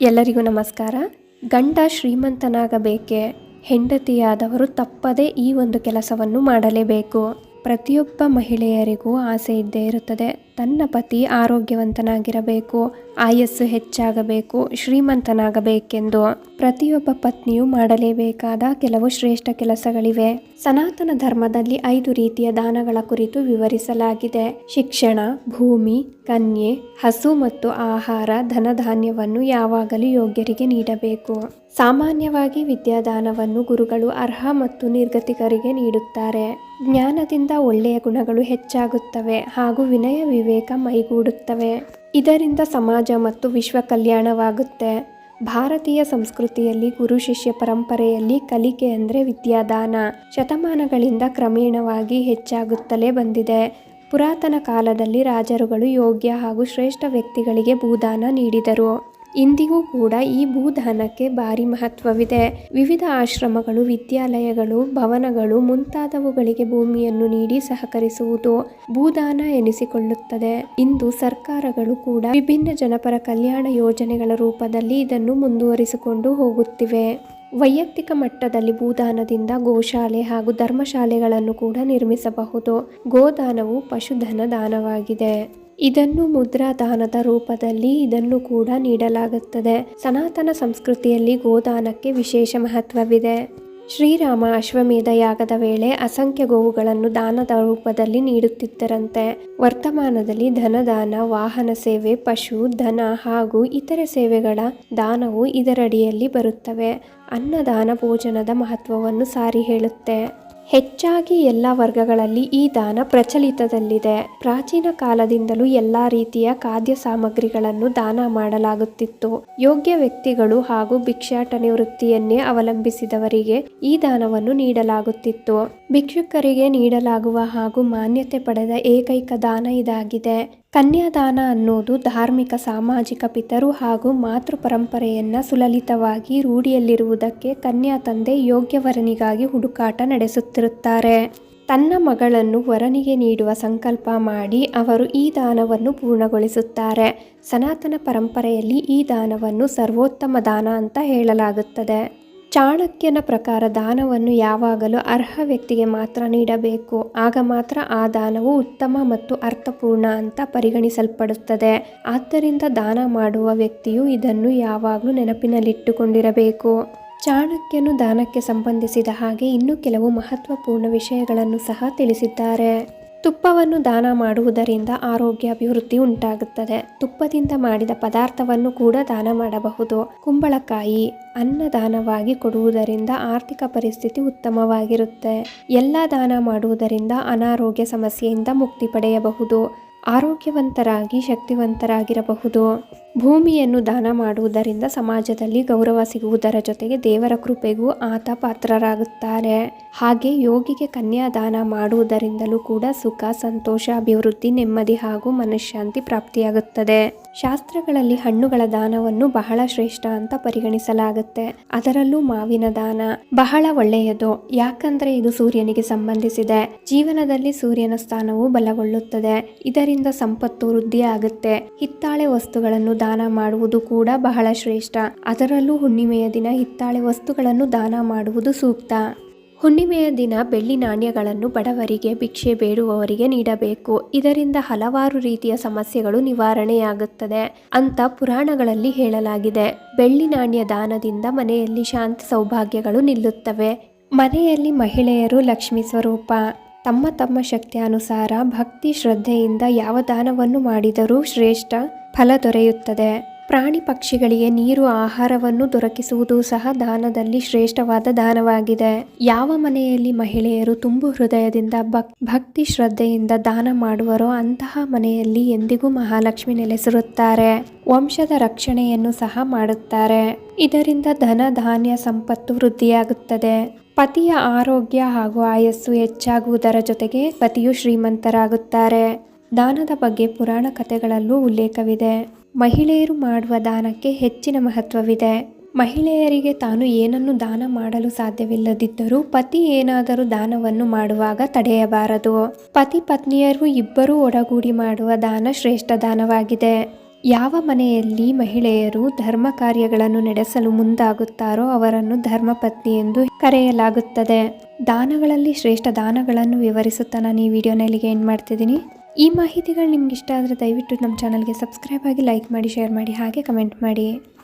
ಎಲ್ಲರಿಗೂ ನಮಸ್ಕಾರ. ಗಂಡ ಶ್ರೀಮಂತನಾಗಬೇಕೆ ಹೆಂಡತಿಯಾದವರು ತಪ್ಪದೇ ಈ ಒಂದು ಕೆಲಸವನ್ನು ಮಾಡಲೇಬೇಕು. ಪ್ರತಿಯೊಬ್ಬ ಮಹಿಳೆಯರಿಗೂ ಆಸೆ ಇದ್ದೇ ಇರುತ್ತದೆ. ತನ್ನ ಪತಿ ಆರೋಗ್ಯವಂತನಾಗಿರಬೇಕು, ಆಯಸ್ಸು ಹೆಚ್ಚಾಗಬೇಕು, ಶ್ರೀಮಂತನಾಗಬೇಕೆಂದು ಪ್ರತಿಯೊಬ್ಬ ಪತ್ನಿಯು ಮಾಡಲೇಬೇಕಾದ ಕೆಲವು ಶ್ರೇಷ್ಠ ಕೆಲಸಗಳಿವೆ. ಸನಾತನ ಧರ್ಮದಲ್ಲಿ ಐದು ರೀತಿಯ ದಾನಗಳ ಕುರಿತು ವಿವರಿಸಲಾಗಿದೆ. ಶಿಕ್ಷಣ, ಭೂಮಿ, ಕನ್ಯೆ, ಹಸು ಮತ್ತು ಆಹಾರ ಧನಧಾನ್ಯವನ್ನು ಯಾವಾಗಲೂ ಯೋಗ್ಯರಿಗೆ ನೀಡಬೇಕು. ಸಾಮಾನ್ಯವಾಗಿ ವಿದ್ಯಾದಾನವನ್ನು ಗುರುಗಳು ಅರ್ಹ ಮತ್ತು ನಿರ್ಗತಿಕರಿಗೆ ನೀಡುತ್ತಾರೆ. ಜ್ಞಾನದಿಂದ ಒಳ್ಳೆಯ ಗುಣಗಳು ಹೆಚ್ಚಾಗುತ್ತವೆ ಹಾಗೂ ವಿನಯ ವಿವೇಕ ಮೈಗೂಡುತ್ತವೆ. ಇದರಿಂದ ಸಮಾಜ ಮತ್ತು ವಿಶ್ವ ಕಲ್ಯಾಣವಾಗುತ್ತೆ. ಭಾರತೀಯ ಸಂಸ್ಕೃತಿಯಲ್ಲಿ ಗುರು ಶಿಷ್ಯ ಪರಂಪರೆಯಲ್ಲಿ ಕಲಿಕೆ ಅಂದರೆ ವಿದ್ಯಾದಾನ. ಶತಮಾನಗಳಿಂದ ಕ್ರಮೇಣವಾಗಿ ಹೆಚ್ಚಾಗುತ್ತಲೇ ಬಂದಿದೆ. ಪುರಾತನ ಕಾಲದಲ್ಲಿ ರಾಜರುಗಳು ಯೋಗ್ಯ ಹಾಗೂ ಶ್ರೇಷ್ಠ ವ್ಯಕ್ತಿಗಳಿಗೆ ಭೂದಾನ ನೀಡಿದರು. ಇಂದಿಗೂ ಕೂಡ ಈ ಭೂದಾನಕ್ಕೆ ಭಾರಿ ಮಹತ್ವವಿದೆ. ವಿವಿಧ ಆಶ್ರಮಗಳು, ವಿದ್ಯಾಲಯಗಳು, ಭವನಗಳು ಮುಂತಾದವುಗಳಿಗೆ ಭೂಮಿಯನ್ನು ನೀಡಿ ಸಹಕರಿಸುವುದು ಭೂದಾನ ಎನಿಸಿಕೊಳ್ಳುತ್ತದೆ. ಇಂದು ಸರ್ಕಾರಗಳು ಕೂಡ ವಿಭಿನ್ನ ಜನಪರ ಕಲ್ಯಾಣ ಯೋಜನೆಗಳ ರೂಪದಲ್ಲಿ ಇದನ್ನು ಮುಂದುವರಿಸಿಕೊಂಡು ಹೋಗುತ್ತಿವೆ. ವೈಯಕ್ತಿಕ ಮಟ್ಟದಲ್ಲಿ ಭೂದಾನದಿಂದ ಗೋಶಾಲೆ ಹಾಗೂ ಧರ್ಮಶಾಲೆಗಳನ್ನು ಕೂಡ ನಿರ್ಮಿಸಬಹುದು. ಗೋದಾನವು ಪಶುಧನ ದಾನವಾಗಿದೆ. ಇದನ್ನು ಮುದ್ರಾದಾನದ ರೂಪದಲ್ಲಿ ಇದನ್ನು ಕೂಡ ನೀಡಲಾಗುತ್ತದೆ. ಸನಾತನ ಸಂಸ್ಕೃತಿಯಲ್ಲಿ ಗೋದಾನಕ್ಕೆ ವಿಶೇಷ ಮಹತ್ವವಿದೆ. ಶ್ರೀರಾಮ ಅಶ್ವಮೇಧ ಯಾಗದ ವೇಳೆ ಅಸಂಖ್ಯ ಗೋವುಗಳನ್ನು ದಾನದ ರೂಪದಲ್ಲಿ ನೀಡುತ್ತಿದ್ದರಂತೆ. ವರ್ತಮಾನದಲ್ಲಿ ಧನದಾನ, ವಾಹನ ಸೇವೆ, ಪಶು, ಧನ ಹಾಗೂ ಇತರೆ ಸೇವೆಗಳ ದಾನವು ಇದರಡಿಯಲ್ಲಿ ಬರುತ್ತವೆ. ಅನ್ನದಾನ ಭೋಜನದ ಮಹತ್ವವನ್ನು ಸಾರಿ ಹೇಳುತ್ತೆ. ಹೆಚ್ಚಾಗಿ ಎಲ್ಲ ವರ್ಗಗಳಲ್ಲಿ ಈ ದಾನ ಪ್ರಚಲಿತದಲ್ಲಿದೆ. ಪ್ರಾಚೀನ ಕಾಲದಿಂದಲೂ ಎಲ್ಲ ರೀತಿಯ ಖಾದ್ಯ ಸಾಮಗ್ರಿಗಳನ್ನು ದಾನ ಮಾಡಲಾಗುತ್ತಿತ್ತು. ಯೋಗ್ಯ ವ್ಯಕ್ತಿಗಳು ಹಾಗೂ ಭಿಕ್ಷಾಟನೆ ವೃತ್ತಿಯನ್ನೇ ಅವಲಂಬಿಸಿದವರಿಗೆ ಈ ದಾನವನ್ನು ನೀಡಲಾಗುತ್ತಿತ್ತು. ಭಿಕ್ಷುಕರಿಗೆ ನೀಡಲಾಗುವ ಹಾಗೂ ಮಾನ್ಯತೆ ಪಡೆದ ಏಕೈಕ ದಾನ ಇದಾಗಿದೆ. ಕನ್ಯಾದಾನ ಅನ್ನೋದು ಧಾರ್ಮಿಕ, ಸಾಮಾಜಿಕ ಪಿತರು ಹಾಗೂ ಮಾತೃ ಪರಂಪರೆಯನ್ನ ಸುಲಲಿತವಾಗಿ ರೂಢಿಯಲ್ಲಿರುವುದಕ್ಕೆ ಕನ್ಯಾ ತಂದೆ ಯೋಗ್ಯ ವರನಿಗಾಗಿ ಹುಡುಕಾಟ ನಡೆಸುತ್ತಿರುತ್ತಾರೆ. ತನ್ನ ಮಗಳನ್ನು ವರನಿಗೆ ನೀಡುವ ಸಂಕಲ್ಪ ಮಾಡಿ ಅವರು ಈ ದಾನವನ್ನು ಪೂರ್ಣಗೊಳಿಸುತ್ತಾರೆ. ಸನಾತನ ಪರಂಪರೆಯಲ್ಲಿ ಈ ದಾನವನ್ನು ಸರ್ವೋತ್ತಮ ದಾನ ಅಂತ ಹೇಳಲಾಗುತ್ತದೆ. ಚಾಣಕ್ಯನ ಪ್ರಕಾರ ದಾನವನ್ನು ಯಾವಾಗಲೂ ಅರ್ಹ ವ್ಯಕ್ತಿಗೆ ಮಾತ್ರ ನೀಡಬೇಕು. ಆಗ ಮಾತ್ರ ಆ ದಾನವು ಉತ್ತಮ ಮತ್ತು ಅರ್ಥಪೂರ್ಣ ಅಂತ ಪರಿಗಣಿಸಲ್ಪಡುತ್ತದೆ. ಆದ್ದರಿಂದ ದಾನ ಮಾಡುವ ವ್ಯಕ್ತಿಯು ಇದನ್ನು ಯಾವಾಗಲೂ ನೆನಪಿನಲ್ಲಿಟ್ಟುಕೊಂಡಿರಬೇಕು. ಚಾಣಕ್ಯನು ದಾನಕ್ಕೆ ಸಂಬಂಧಿಸಿದ ಹಾಗೆ ಇನ್ನೂ ಕೆಲವು ಮಹತ್ವಪೂರ್ಣ ವಿಷಯಗಳನ್ನು ಸಹ ತಿಳಿಸಿದ್ದಾರೆ. ತುಪ್ಪವನ್ನು ದಾನ ಮಾಡುವುದರಿಂದ ಆರೋಗ್ಯ ಅಭಿವೃದ್ಧಿ ಉಂಟಾಗುತ್ತದೆ. ತುಪ್ಪದಿಂದ ಮಾಡಿದ ಪದಾರ್ಥವನ್ನು ಕೂಡ ದಾನ ಮಾಡಬಹುದು. ಕುಂಬಳಕಾಯಿ ಅನ್ನದಾನವಾಗಿ ಕೊಡುವುದರಿಂದ ಆರ್ಥಿಕ ಪರಿಸ್ಥಿತಿ ಉತ್ತಮವಾಗಿರುತ್ತೆ. ಎಲ್ಲ ದಾನ ಮಾಡುವುದರಿಂದ ಅನಾರೋಗ್ಯ ಸಮಸ್ಯೆಯಿಂದ ಮುಕ್ತಿ ಪಡೆಯಬಹುದು. ಆರೋಗ್ಯವಂತರಾಗಿ, ಶಕ್ತಿವಂತರಾಗಿರಬಹುದು. ಭೂಮಿಯನ್ನು ದಾನ ಮಾಡುವುದರಿಂದ ಸಮಾಜದಲ್ಲಿ ಗೌರವ ಸಿಗುವುದರ ಜೊತೆಗೆ ದೇವರ ಕೃಪೆಗೂ ಆತ ಪಾತ್ರರಾಗುತ್ತಾರೆ. ಹಾಗೆ ಯೋಗಿಗೆ ಕನ್ಯಾದಾನ ಮಾಡುವುದರಿಂದಲೂ ಕೂಡ ಸುಖ, ಸಂತೋಷ, ಅಭಿವೃದ್ಧಿ, ನೆಮ್ಮದಿ ಹಾಗೂ ಮನಃಶಾಂತಿ ಪ್ರಾಪ್ತಿಯಾಗುತ್ತದೆ. ಶಾಸ್ತ್ರಗಳಲ್ಲಿ ಹಣ್ಣುಗಳ ದಾನವನ್ನು ಬಹಳ ಶ್ರೇಷ್ಠ ಅಂತ ಪರಿಗಣಿಸಲಾಗುತ್ತೆ. ಅದರಲ್ಲೂ ಮಾವಿನ ದಾನ ಬಹಳ ಒಳ್ಳೆಯದು. ಯಾಕಂದ್ರೆ ಇದು ಸೂರ್ಯನಿಗೆ ಸಂಬಂಧಿಸಿದೆ. ಜೀವನದಲ್ಲಿ ಸೂರ್ಯನ ಸ್ಥಾನವು ಬಲಗೊಳ್ಳುತ್ತದೆ. ಇದರಿಂದ ಸಂಪತ್ತು ವೃದ್ಧಿ ಆಗುತ್ತೆ. ಹಿತ್ತಾಳೆ ವಸ್ತುಗಳನ್ನು ದಾನ ಮಾಡುವುದು ಕೂಡ ಬಹಳ ಶ್ರೇಷ್ಠ. ಅದರಲ್ಲೂ ಹುಣ್ಣಿಮೆಯ ದಿನ ಹಿತ್ತಾಳೆ ವಸ್ತುಗಳನ್ನು ದಾನ ಮಾಡುವುದು ಸೂಕ್ತ. ಹುಣ್ಣಿಮೆಯ ದಿನ ಬೆಳ್ಳಿ ನಾಣ್ಯಗಳನ್ನು ಬಡವರಿಗೆ ಭಿಕ್ಷೆ ಬೇಡುವವರಿಗೆ ನೀಡಬೇಕು. ಇದರಿಂದ ಹಲವಾರು ರೀತಿಯ ಸಮಸ್ಯೆಗಳು ನಿವಾರಣೆಯಾಗುತ್ತದೆ ಅಂತ ಪುರಾಣಗಳಲ್ಲಿ ಹೇಳಲಾಗಿದೆ. ಬೆಳ್ಳಿ ನಾಣ್ಯ ದಾನದಿಂದ ಮನೆಯಲ್ಲಿ ಶಾಂತಿ ಸೌಭಾಗ್ಯಗಳು ನಿಲ್ಲುತ್ತವೆ. ಮನೆಯಲ್ಲಿ ಮಹಿಳೆಯರು ಲಕ್ಷ್ಮಿ ಸ್ವರೂಪ. ತಮ್ಮ ತಮ್ಮ ಶಕ್ತಿಯಾನುಸಾರ ಭಕ್ತಿ ಶ್ರದ್ಧೆಯಿಂದ ಯಾವ ದಾನವನ್ನು ಮಾಡಿದರೂ ಶ್ರೇಷ್ಠ ಫಲ ದೊರೆಯುತ್ತದೆ. ಪ್ರಾಣಿ ಪಕ್ಷಿಗಳಿಗೆ ನೀರು, ಆಹಾರವನ್ನು ದೊರಕಿಸುವುದು ಸಹ ದಾನದಲ್ಲಿ ಶ್ರೇಷ್ಠವಾದ ದಾನವಾಗಿದೆ. ಯಾವ ಮನೆಯಲ್ಲಿ ಮಹಿಳೆಯರು ತುಂಬು ಹೃದಯದಿಂದ ಭಕ್, ಭಕ್ತಿ ಶ್ರದ್ಧೆಯಿಂದ ದಾನ ಮಾಡುವರೋ ಅಂತಹ ಮನೆಯಲ್ಲಿ ಎಂದಿಗೂ ಮಹಾಲಕ್ಷ್ಮಿ ನೆಲೆಸಿರುತ್ತಾರೆ. ವಂಶದ ರಕ್ಷಣೆಯನ್ನು ಸಹ ಮಾಡುತ್ತಾರೆ. ಇದರಿಂದ ಧನ, ಧಾನ್ಯ, ಸಂಪತ್ತು ವೃದ್ಧಿಯಾಗುತ್ತದೆ. ಪತಿಯ ಆರೋಗ್ಯ ಹಾಗೂ ಆಯಸ್ಸು ಹೆಚ್ಚಾಗುವುದರ ಜೊತೆಗೆ ಪತಿಯು ಶ್ರೀಮಂತರಾಗುತ್ತಾರೆ. ದಾನದ ಬಗ್ಗೆ ಪುರಾಣ ಕಥೆಗಳಲ್ಲೂ ಉಲ್ಲೇಖವಿದೆ. ಮಹಿಳೆಯರು ಮಾಡುವ ದಾನಕ್ಕೆ ಹೆಚ್ಚಿನ ಮಹತ್ವವಿದೆ. ಮಹಿಳೆಯರಿಗೆ ತಾನು ಏನನ್ನು ದಾನ ಮಾಡಲು ಸಾಧ್ಯವಿಲ್ಲದಿದ್ದರೂ ಪತಿ ಏನಾದರೂ ದಾನವನ್ನು ಮಾಡುವಾಗ ತಡೆಯಬಾರದು. ಪತಿ ಪತ್ನಿಯರು ಇಬ್ಬರೂ ಒಡಗೂಡಿ ಮಾಡುವ ದಾನ ಶ್ರೇಷ್ಠ ದಾನವಾಗಿದೆ. ಯಾವ ಮನೆಯಲ್ಲಿ ಮಹಿಳೆಯರು ಧರ್ಮ ಕಾರ್ಯಗಳನ್ನು ನಡೆಸಲು ಮುಂದಾಗುತ್ತಾರೋ ಅವರನ್ನು ಧರ್ಮಪತ್ನಿ ಎಂದು ಕರೆಯಲಾಗುತ್ತದೆ. ದಾನಗಳಲ್ಲಿ ಶ್ರೇಷ್ಠ ದಾನಗಳನ್ನು ವಿವರಿಸುತ್ತಾ ನಾನು ಈ ವಿಡಿಯೋನಲ್ಲಿ ಎಂಡ್ ಮಾಡ್ತಿದ್ದೀನಿ. ಈ ಮಾಹಿತಿಗಳು ನಿಮ್ಗೆ ಇಷ್ಟ ಆದರೆ ದಯವಿಟ್ಟು ನಮ್ಮ ಚಾನಲ್ಗೆ ಸಬ್ಸ್ಕ್ರೈಬ್ ಆಗಿ ಲೈಕ್ ಮಾಡಿ, ಶೇರ್ ಮಾಡಿ, ಹಾಗೆ ಕಮೆಂಟ್ ಮಾಡಿ.